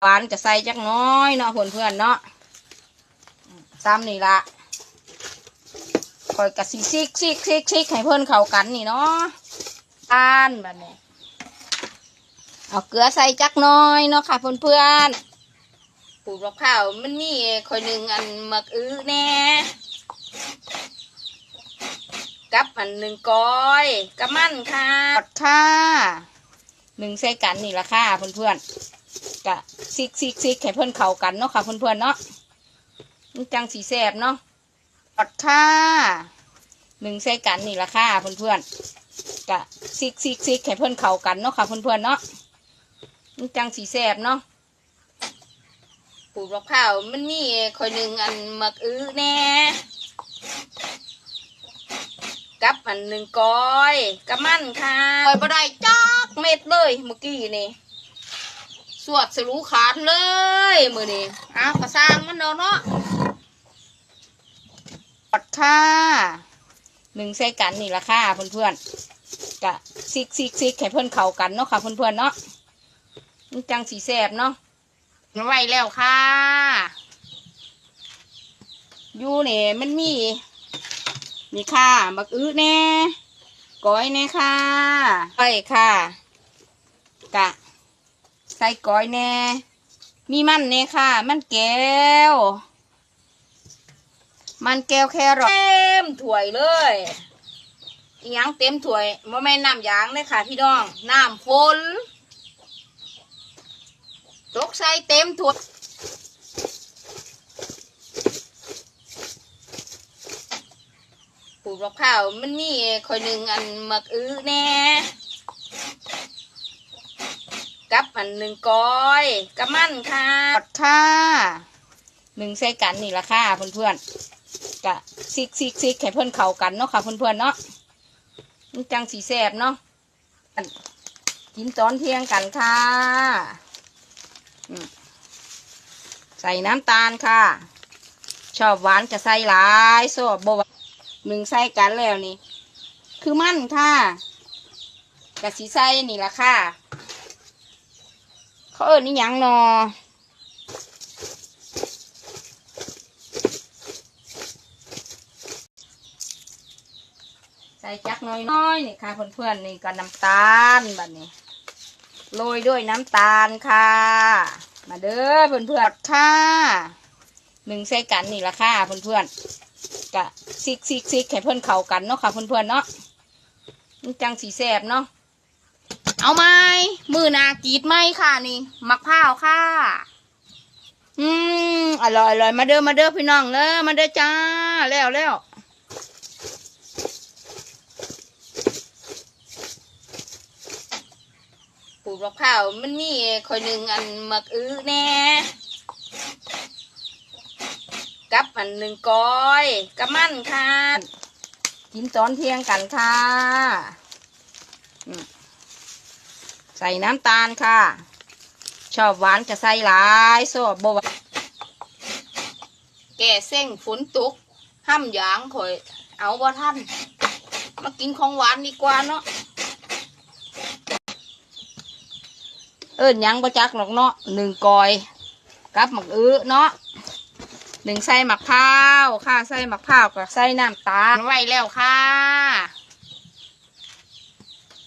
หวานจะใส่จักหน้อยเนาะเพื่อนเพื่อนๆเนาะซ้ำนี่ละคอยกะซิซิกซิกซิกซิกให้เพื่อนเข้ากันนี่เนาะทานแบบนี้เอาเกลือใส่จักหน้อยเนาะค่ะเพื่อนเพื่อนๆปลูกมะพร้าวมันมีคอยหนึ่งอันหมักอื้อแน่กับอันหนึ่งก้อยกับมันค่ะกดค่ะหนึ่งใส่กันนี่ละค่ะเพื่อนเพื่อนๆ กะซิกซิกซิกให้เพื่อนเข้ากันเนาะค่ะเพื่อนเพื่อนๆเนาะมันจังสีแสบเนาะกดค่ะหนึ่งใส่กันนี่ละค่ะเพื่อนเพื่อนๆกะซิกซิกซิกให้เพื่อนเข้ากันเนาะค่ะเพื่อนเพื่อนๆเนาะมันจังสีแสบเนาะปลูกมะพร้าวมันมีคอยหนึ่งอันหมักอื้อแน่กับอันหนึ่งก้อยกับมันค่ะก้อยบ่ได้จักเม็ดเลยเมื่อกี้นี่ส วดสรู้ขาดเลยมือนี่อ้าวกระสร้างมันเนาะเนาะกดค่ะหนึ่งใส่กันนี่ละค่ะเพื่อนๆกะซิกซิกซิกให้เพื่อนเข้ากันเนาะค่ะเพื่อนๆเนาะมันจังสีแสบเนาะไว้แล้วค่ะอยู่นี่มันมี มีค่ะบักอื้อแน่ก้อยแน่ค่ะก้อยค่ะ กะ ใส่ก้อยแน่ มีมันแน่ค่ะ มันแก้ว มันแก้วแครอทเต็มถ้วยเลยยังเต็มถ้วยโมแม่น้ำยางเลยค่ะ พี่น้อง น้ำฝนตกใส่เต็มถ้วยปลูกมะพร้าวมันมีคอยหนึ่งอันหมักอื้อแน่ กับอันหนึ่งก้อยกับมันค่ะกดค่ะหนึ่งใส่กันนี่ละค่ะเพื่อนๆกะซิกซิกซิกให้เพื่อนเข้ากันเนาะค่ะเพื่อนๆเนาะมันจังสีแสบเนาะอันกินตอนเที่ยงกันค่ะอืมใส่น้ำตาลค่ะ ชอบหวานจะใส่หลายชอบบ่หวานหนึ่งใส่กันแล้วนี่ คือมั่นค่ะกะสีใส่นี่ละค่ะ เขาเอิญนี่ยังนอใส่จักน้อยน้อยๆนี่ค่ะเพื่อนๆนี่ก็น้ำตาลแบบนี้โรยด้วยน้ำตาลค่ะ มาเด้อเพื่อนๆค่ะหนึ่งใส่กันนี่ละค่ะเพื่อนๆกะซิกซิกซิกให้เพื่อนเข้ากันเนาะค่ะเพื่อนๆเนาะจังสีแสบเนาะ เอาไหมมือนากรีดไหมค่ะนี่มักพร้าวค่ะ อืมอร่อยอร่อยมาเด้อมาเด้อพี่น้องเด้อมาเด้อจ้าแล้วแล้วปลูกมะพร้าวมันมีคอยหนึ่งอันมักอื้อแน่กับอันหนึ่งก้อยกับมันค่ะกินตอนเที่ยงกันค่ะอืม ใส่น้ำตาลค่ะ ชอบหวานจะใส่หลายชอบบหวานแก่เส้งฝนตกห้ำยางข่อย เอาบ่ท่านมากินของหวานดีกว่าเนาะเอิ้นหยังบ่จักหรอกเนาะหนึ่งกอยกับหมักอื้อเนาะหนึ่งใส่มะพร้าวค่ะใส่มะพร้าวกับใส่น้ำตาลไว้แล้วค่ะ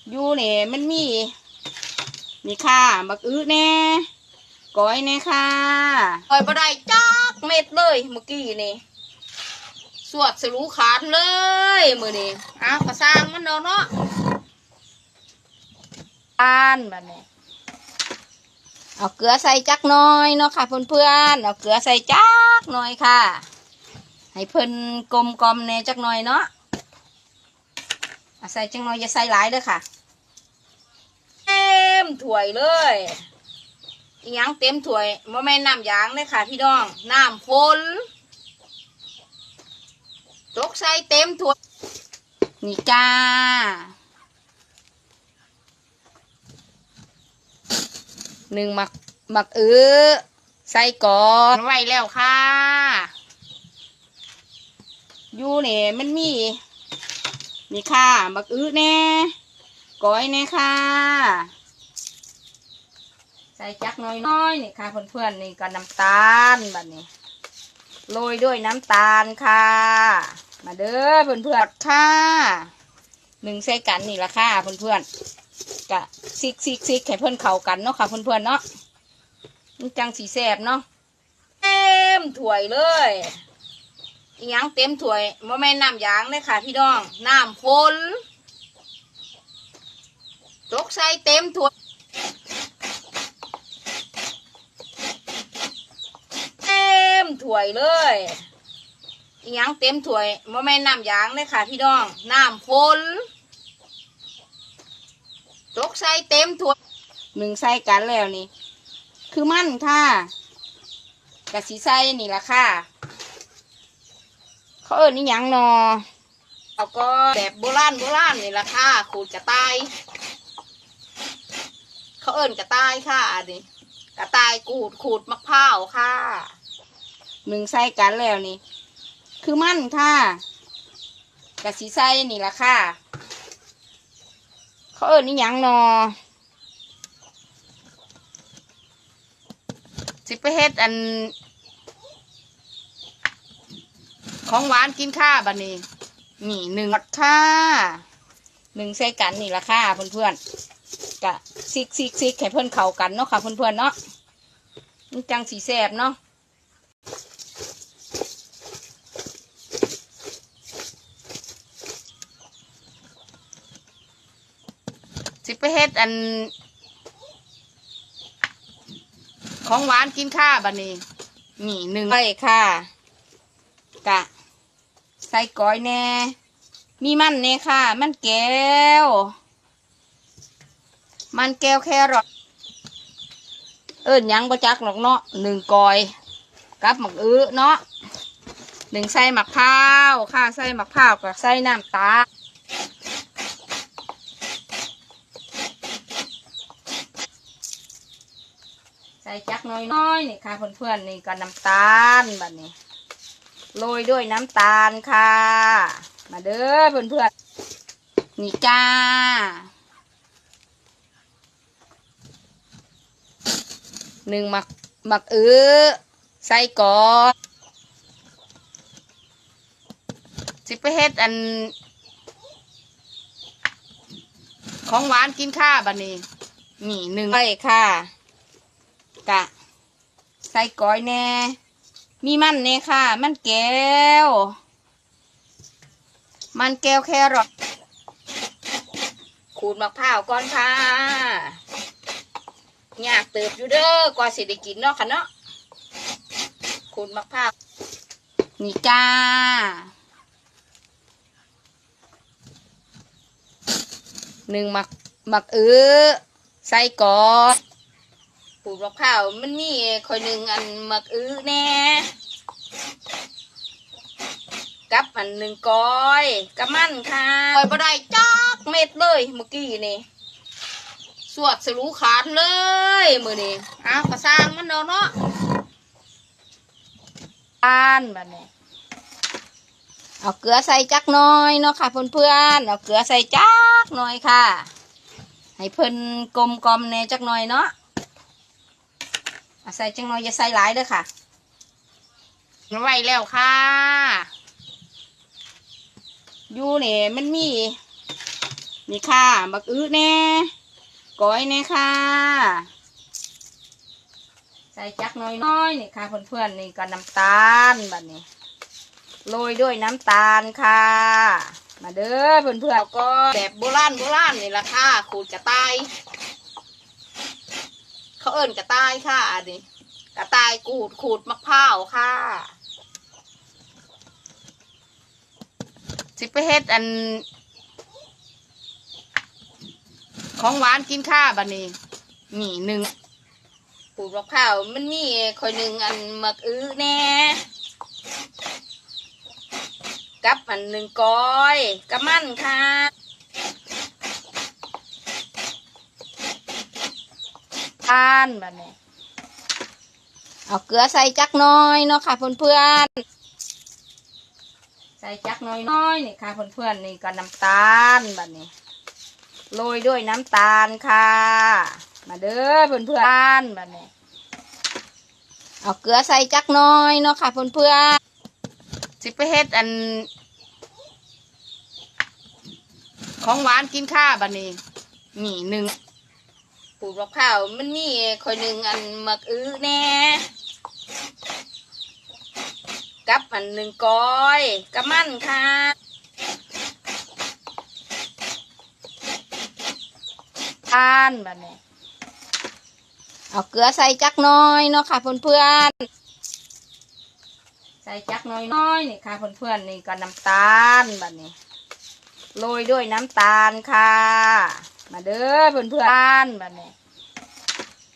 อยู่นี่ยมันมี มีค่ะบักอื้อแน่ก้อยแน่ค่ะก้อยบ่ได้จักเม็ดเลยเมื่อกี้นี่สวดสรู้ขาดเลยมือนี่อ้าวก็สร้างมันเนาะเนาะทานแบบนี้เอาเกลือใส่จักน้อยเนาะค่ะเพื่อนๆเอาเกลือใส่จักน่อยค่ะ ให้เพิ่นกลมกลมแน่จักน่อยเนาะเอาใส่จักน่อยอย่าใส่หลายเด้อค่ะ มถ้วยเลยอีหยังเต็มถ้วยบ่แม่นน้ำยางเลยค่ะ พี่น้องน้ำฝนตกใส่เต็มถ้วยนี่จ้าหนึ่งหมักหมักเอื้อใส่ก่อนไว้แล้วค่ะอยู่นี่มันมีมีค่ะหมักอื้อแน่ก้อยแน่ค่ะ ส่จักน้อยน้อยๆนี่ค่ะเพื่อนๆนี่ก็น้ำตาลแบบนี้โรยด้วยน้ำตาลค่ะ มาเด้อเพื่อนๆค่ะหนึ่งใส่กันนี่ละค่ะเพื่อนๆกะซิกซิกซิกให้เพื่อนเข้ากันเนาะค่ะเพื่อนๆเนาะจังสีแสบเนาะเต็มถ้วยเลยยังเต็มถ้วยโมแม่นน้ำยางเลยค่ะ พี่น้องน้ำฝนตกใส่เต็มถ้วย เต็ม ถ้วยเลยอีหยังเต็มถ้วยโมแม่นน้ำยางเลยค่ะ พี่น้องน้ำฝนตกใส่เต็มถ้วยหนึ่งใส่กันแล้วนี่ คือมั่นค่ะกะสีใส่นี่ละค่ะ เขาเอิ้นนี่ยังนอแล้วก็แบบโบราณโบราณนี่ละค่ะขูดกระต่าย เขาเอิ้นกระต่ายค่ะอันนี้กระต่ายกูดขูดมะพร้าวค่ะ หนึ่งใส่กันแล้วนี่ คือมั่นค่ะกะสีใส่นี่ละค่ะ เขาเอิ้นนี่ยังนอสิไปเฮ็ดอัน ของหวานกินข้าบันนี้ นี่หนึ่งค่ะหนึ่งใส่กันนี่ละค่ะเพื่อนๆกะซิกซิกซิกให้เพื่อนเข้ากันเนาะค่ะเพื่อนๆเนาะจังสีแสบเนาะ ไปเฮ็ดอัน ของหวานกินข้าบันนี้ นี่หนึ่งใส่ค่ะ กะ ใส่ก้อยแน่ มีมันเน่ค่ะ มันแก้ว มันแก้วแครอทเอิ้นหยังประจักหรอกเนาะหนึ่งกอยกับหมักอื้อเนาะหนึ่งใส่หมักพร้าวค่ะใส่หมักพร้าวกับใส่น้ำตาลใส่จัก น้อยๆนี่ค่ะเพื่อนๆนี่ก็น้ำตาลแบบนี้โรยด้วยน้ำตาลค่ะ มาเด้อเพื่อนๆนี่จ้าหนึ่งหมักหมักอื้อใส่กอสิไปเฮ็ดอัน ของหวานกินข้าบันนี้ นี่หนึ่งใส่ค่ะ กะ ใส่ก้อยแน่ มีมันเน่ค่ะ มันแก้ว มันแก้วแครอทขูดมะพร้าวก่อนค่ะยากเติบอยู่เด้อกว่าสิได้กินเนาะค่ะเนาะขูดมะพร้าวนี่จ้าหนึ่งหมักหมักเอื้อใส่กอด ขูดมะพร้าวมันมีคอยหนึ่งอันมักอื้อแน่กับอันหนึ่งก้อยกับมันค่ะก้อยบ่ได้จักเม็ดเลยเมื่อกี้นี่สวดสรู้ขาดเลยมือนี้อ้าวกระสร้างมันเนาะเนาะอ่านแบบนี้เอาเกลือใส่จักน้อยเนาะค่ะเพื่อนๆเอาเกลือใส่จักน่อยค่ะ ให้เพิ่นกลมกลมแน่จักน่อยเนาะ ใส่จักหน่อยอย่าใส่หลายเด้อค่ะไว้แล้วค่ะอยู่นี่มันมีนี่ค่ะบักอื้อแน่ก้อยเนี่ยค่ะ ใส่จักน้อยๆนี่ค่ะเพื่อนๆนี่ก็น้ำตาลแบบนี้โรยด้วยน้ำตาลค่ะ มาเด้อเพื่อนๆแล้วก็แบบโบราณโบราณนี่ละค่ะขูดกระต่าย เขาเอิ้นกระต่ายค่ะอันนี้กระต่ายกูดขูดมะพร้าวค่ะสิไปเฮ็ดอัน ของหวานกินข้าบันนี้ นี่หนึ่งปลูกมะพร้าวมันมีคอยหนึ่งอันหมักอื้อแน่กับอันหนึ่งก้อยกับมันค่ะานบันนี้เอาเกลือใส่จักน้อยเนาะค่ะเพื่อนๆใส่จักหน้อยนี่ค่ะเพื่อนๆนี่ก็น้ำตาลบันนี้โรยด้วยน้ำตาลค่ะ มาเด้อเพื่อนเพื่อนๆบัดนี้เอาเกลือใส่จักน้อยเนาะค่ะเพื่อนเพื่อนๆสิไปเฮ็ดอัน ของหวานกินข้าบัดนี้นี่หนึ่ง ปลูกมะพร้าวมันมีคอยหนึ่งอันมักอื้อแน่กับอันหนึ่งก้อยกับมันค่ะทานบัดนี้เอาเกลือใส่จักน้อยเนาะค่ะเพื่อนๆใส่จักน้อยน้อยนี่ค่ะเพื่อนๆนี่ก็น้ำตาลบัดนี้โรยด้วยน้ำตาลค่ะ มาเด้อเพื่อนเพื่อนบ้านนี้